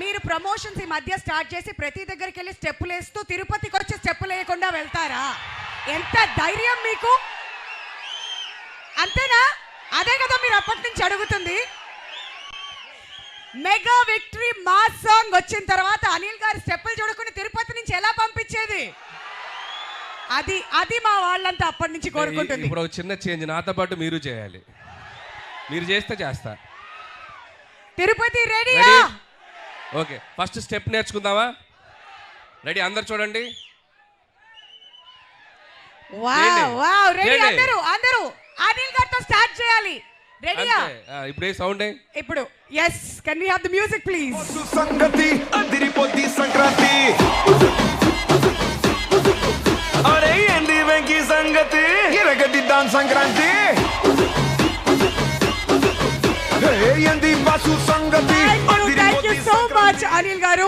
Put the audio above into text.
మీరు ప్రమోషన్స్ ఈ మధ్య స్టార్ట్ చేసి ప్రతి దగ్గరికి వెళ్ళి స్టెప్పులు వేస్తూ తిరుపతికి వచ్చి స్టెప్పులు వేయకుండా వెళ్తారా? ఎంత ధైర్యం మీకు? అంతేనా? అదే కదా మీరు అప్పటి నుంచి అడుగుతుంది. మెగా విక్టరీ మాస్ సాంగ్ వచ్చిన తర్వాత అనిల్ గారి స్టెప్పులు చూడకుండా తిరుపతి నుంచి ఎలా పంపించేది? అది అది మా వాళ్ళంతా అప్పటి నుంచి కోరుకుంటుంది. ఇప్పుడు ఒక చిన్న చేంజ్ నాతో పాటు మీరు చేయాలి. మీరు చేస్తే చేస్తా. తిరుపతి రెడీయా? రెడీ ఓకే ఫస్ట్ స్టెప్ నేర్చుకుందామా? రెడీ అందరు చూడండి. వావ్ చేయండి. వావ్ రెడీ చేయండి. అందరూ అందరూ అనిల్ గారితో స్టార్ట్ చేయాలి. రెడీయా? ఇప్పుడు సౌండ్ ఇప్పుడు yes can we have the music please సంగతి అదిరిపోద్ది సంక్రాంతి. అరే ఏంది వెంకీ సంగతి? ఇరగదిద్దాం సంక్రాంతి. ఏ ఏంది బాసు సంగతి? అనిల్ గారు